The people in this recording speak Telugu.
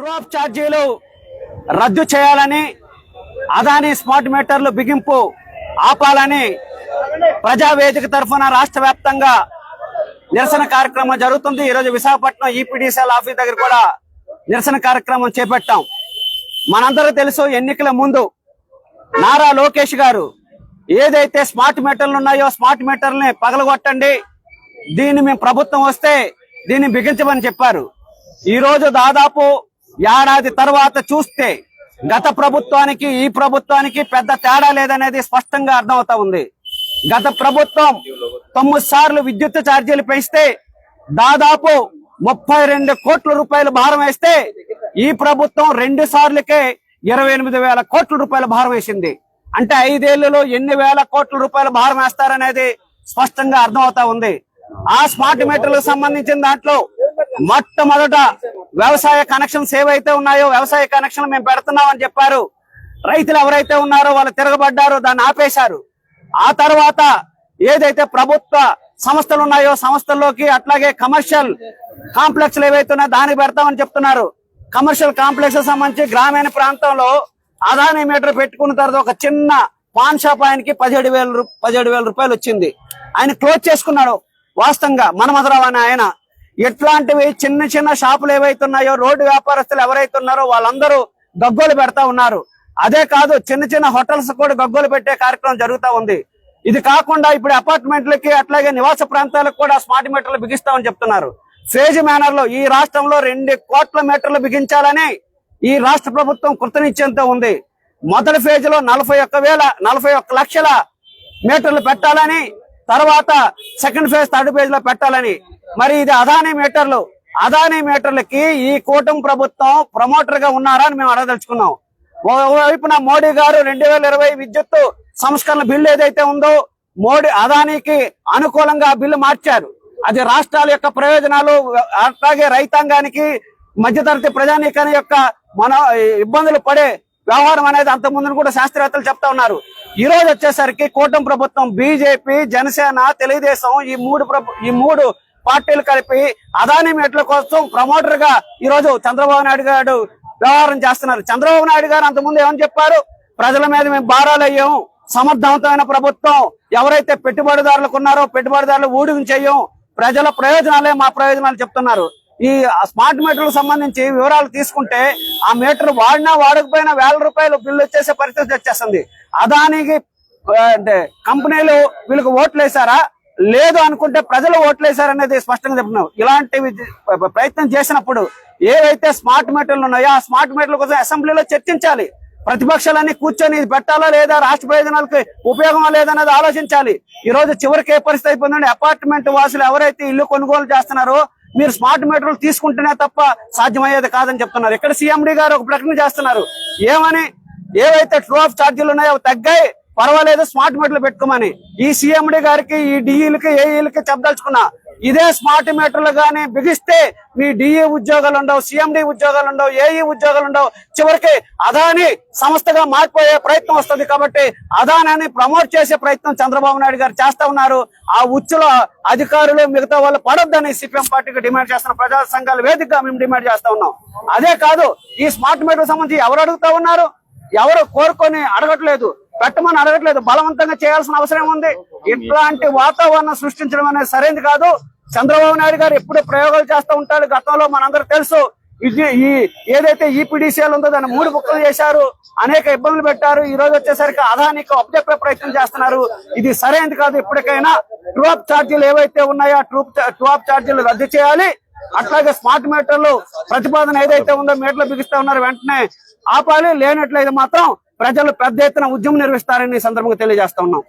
డ్రాప్ ఆఫ్ ఛార్జీలు రద్దు చేయాలని అదాని స్మార్ట్ మీటర్లు బిగింపు ఆపాలని ప్రజావేదిక తరఫున రాష్ట్ర వ్యాప్తంగా నిరసన కార్యక్రమం జరుగుతుంది. ఈరోజు విశాఖపట్నం ఈపీడీసీఎల్ ఆఫీస్ దగ్గర కూడా నిరసన కార్యక్రమం చేపట్టాం. మనందరూ తెలుసు ఎన్నికల ముందు నారా లోకేష్ గారు ఏదైతే స్మార్ట్ మీటర్లు ఉన్నాయో స్మార్ట్ మీటర్లని పగలగొట్టండి. దీన్ని మేము ప్రభుత్వం వస్తే దీన్ని బిగించమని చెప్పారు. ఈరోజు దాదాపు ఏడాది తర్వాత చూస్తే గత ప్రభుత్వానికి ఈ ప్రభుత్వానికి పెద్ద తేడా లేదనేది స్పష్టంగా అర్థమవుతా ఉంది. గత ప్రభుత్వం తొమ్మిది సార్లు విద్యుత్ ఛార్జీలు పెంచితే దాదాపు ముప్పై రెండు కోట్ల రూపాయలు భారం వేస్తే ఈ ప్రభుత్వం రెండు సార్లకే ఇరవై ఎనిమిది వేల కోట్ల రూపాయల భారం వేసింది. అంటే ఐదేళ్ళలో ఎన్ని వేల కోట్ల రూపాయల భారం వేస్తారనేది స్పష్టంగా అర్థమవుతా ఉంది. ఆ స్మార్ట్ మీటర్లకు సంబంధించిన దాంట్లో మొట్టమొదట వ్యవసాయ కనెక్షన్స్ ఏవైతే ఉన్నాయో వ్యవసాయ కనెక్షన్ మేము పెడుతున్నామని చెప్పారు. రైతులు ఎవరైతే ఉన్నారో వాళ్ళు తిరగబడ్డారు దాన్ని ఆపేశారు. ఆ తర్వాత ఏదైతే ప్రభుత్వ సంస్థలు ఉన్నాయో సంస్థల్లోకి అట్లాగే కమర్షియల్ కాంప్లెక్స్ ఏవైతే ఉన్నాయో దానికి పెడతామని చెప్తున్నారు. కమర్షియల్ కాంప్లెక్స్ సంబంధించి గ్రామీణ ప్రాంతంలో అదాని మీటర్ పెట్టుకున్న తర్వాత ఒక చిన్న పాన్ షాప్ ఆయనకి పదిహేడు వేల పదిహేడు వేల రూపాయలు వచ్చింది. ఆయన క్లోజ్ చేసుకున్నాడు. వాస్తవంగా మనమధరావు అని ఆయన ఇట్లాంటివి చిన్న చిన్న షాపులు ఏవైతే ఉన్నాయో రోడ్డు వ్యాపారస్తులు ఎవరైతే ఉన్నారో వాళ్ళందరూ గగ్గోలు పెడతా ఉన్నారు. అదే కాదు చిన్న చిన్న హోటల్స్ కూడా గగ్గోలు పెట్టే కార్యక్రమం జరుగుతా ఉంది. ఇది కాకుండా ఇప్పుడు అపార్ట్మెంట్లకి అట్లాగే నివాస ప్రాంతాలకు కూడా స్మార్ట్ మీటర్లు బిగిస్తామని చెప్తున్నారు. ఫేజ్ మేనర్లో ఈ రాష్ట్రంలో రెండు కోట్ల మీటర్లు బిగించాలని ఈ రాష్ట్ర ప్రభుత్వం కృతనిశ్చయంతో ఉంది. మొదటి ఫేజ్లో నలభై ఒక్క వేల నలభై ఒక్క లక్షల మీటర్లు పెట్టాలని తర్వాత సెకండ్ ఫేజ్ థర్డ్ ఫేజ్లో పెట్టాలని. మరి ఇది అదానీ మీటర్లు అదానీ మీటర్లకి ఈ కూటమి ప్రభుత్వం ప్రమోటర్గా ఉన్నారా అని మేము అడగదలుచుకున్నాం. ఓవైపున మోడీ గారు రెండు వేల ఇరవై విద్యుత్ సంస్కరణ బిల్లు ఏదైతే ఉందో మోడీ అదానికి అనుకూలంగా బిల్లు మార్చారు. అది రాష్ట్రాల యొక్క ప్రయోజనాలు అట్లాగే రైతాంగానికి మధ్యతరగతి ప్రజానీకాని యొక్క మన ఇబ్బందులు పడే వ్యవహారం అనేది అంత ముందు కూడా శాస్త్రవేత్తలు చెప్తా ఉన్నారు. ఈ రోజు వచ్చేసరికి కూటమి ప్రభుత్వం బీజేపీ జనసేన తెలుగుదేశం ఈ మూడు ఈ మూడు పార్టీలు కలిపి అదాని మెట్ల కోసం ప్రమోటర్గా ఈ రోజు చంద్రబాబు నాయుడు గారు వ్యవహారం చేస్తున్నారు. చంద్రబాబు నాయుడు గారు అంతకుముందు ఏమని చెప్పారు? ప్రజల మీద మేము భారాలు అయ్యాం సమర్థవంతమైన ప్రభుత్వం ఎవరైతే పెట్టుబడిదారులకు ఉన్నారో పెట్టుబడిదారులు ఊడిగం చెయ్యం ప్రజల ప్రయోజనాలే మా ప్రయోజనాలు చెప్తున్నారు. ఈ స్మార్ట్ మీటర్లకు సంబంధించి వివరాలు తీసుకుంటే ఆ మీటర్ వాడినా వాడకపోయినా వేల రూపాయలు బిల్లు వచ్చేసే పరిస్థితి వచ్చేస్తుంది. అదానికి అంటే కంపెనీలు వీళ్ళకి ఓట్లు వేసారా లేదు అనుకుంటే ప్రజలు ఓట్లు అనేది స్పష్టంగా చెప్తున్నాం. ఇలాంటివి ప్రయత్నం చేసినప్పుడు ఏవైతే స్మార్ట్ మీటర్లు ఉన్నాయో ఆ స్మార్ట్ మీటర్ల కోసం అసెంబ్లీలో చర్చించాలి. ప్రతిపక్షాలన్నీ కూర్చొని ఇది పెట్టాలా లేదా రాష్ట్ర ప్రయోజనాలకు ఉపయోగమా లేదనేది ఆలోచించాలి. ఈ రోజు చివరికి ఏ పరిస్థితి అయిపోయిందంటే అపార్ట్మెంట్ వాసులు ఎవరైతే ఇల్లు కొనుగోలు చేస్తున్నారో మీరు స్మార్ట్ మీటర్లు తీసుకుంటేనే తప్ప సాధ్యమయ్యేది కాదని చెప్తున్నారు. ఇక్కడ సీఎండి గారు ఒక ప్రకటన చేస్తున్నారు. ఏమని? ఏవైతే ట్రూ ఆఫ్ ఛార్జీలు ఉన్నాయో అవి తగ్గాయి పర్వాలేదు స్మార్ట్ మీటర్లు పెట్టుకోమని. ఈ సీఎండి గారికి ఈ డిఈలకి ఏఈలకి చెప్పదలుచుకున్నా ఇదే స్మార్ట్ మీటర్లు కానీ బిగిస్తే మీ డిఈ ఉద్యోగాలు ఉండవు సిఎండి ఉద్యోగాలు ఉండవు ఏఈ ఉద్యోగాలు ఉండవు. చివరికి అదాని సంస్థగా మారిపోయే ప్రయత్నం వస్తుంది కాబట్టి అదానాన్ని ప్రమోట్ చేసే ప్రయత్నం చంద్రబాబు నాయుడు గారు చేస్తా ఉన్నారు. ఆ ఉచ్చులో అధికారులు మిగతా వాళ్ళు పడొద్దని సిపిఎం పార్టీకి డిమాండ్ చేస్తున్న ప్రజా సంఘాల వేదికగా మేము డిమాండ్ చేస్తా ఉన్నాం. అదే కాదు ఈ స్మార్ట్ మీటర్ సంబంధించి ఎవరు అడుగుతా ఉన్నారు? ఎవరు కోరుకొని అడగట్లేదు? పెట్టమని అడగట్లేదు. బలవంతంగా చేయాల్సిన అవసరం ఉంది. ఇట్లాంటి వాతావరణం సృష్టించడం అనేది సరైనది కాదు. చంద్రబాబు నాయుడు గారు ఎప్పుడు ప్రయోగాలు చేస్తూ ఉంటాడు. గతంలో మనందరూ తెలుసు ఇది ఈ ఏదైతే ఈపీడీసీఎల్ ఉందో దాన్ని మూడు బుక్కలు చేశారు. అనేక ఇబ్బందులు పెట్టారు. ఈ రోజు వచ్చేసరికి అదానికి అప్పచెప్పే ప్రయత్నం చేస్తున్నారు. ఇది సరైనది కాదు. ఇప్పటికైనా ట్రూప్ ఛార్జీలు ఏవైతే ఉన్నాయో ఆ ట్రూప్ ట్రూ ఛార్జీలు రద్దు చేయాలి. అట్లాగే స్మార్ట్ మీటర్లు ప్రతిపాదన ఏదైతే ఉందో మీటర్లు బిగిస్తా ఉన్నారు వెంటనే ఆపాలి. లేనట్లయితే మాత్రం ప్రజలు పెద్ద ఎత్తున ఉద్యమం నిర్వహిస్తారని సందర్భంగా తెలియజేస్తా ఉన్నాం.